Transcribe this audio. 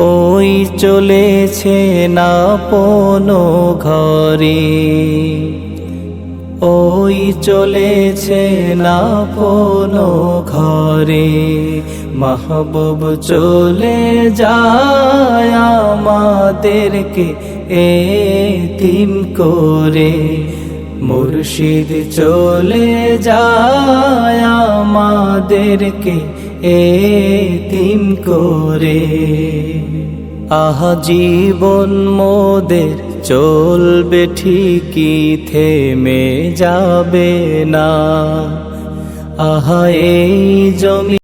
ওই চলেছে না পনো ঘরে। ওই চলেছে না কোনো ঘরে। মাহবুব চলে যায় আমাদেরকে এতিম করে। মুর্শিদ চলে যায় আমাদেরকে এতিম করে। আহা জীবন মোদের চলবে ঠিকই থেমে যাবে না। আহা এই জমি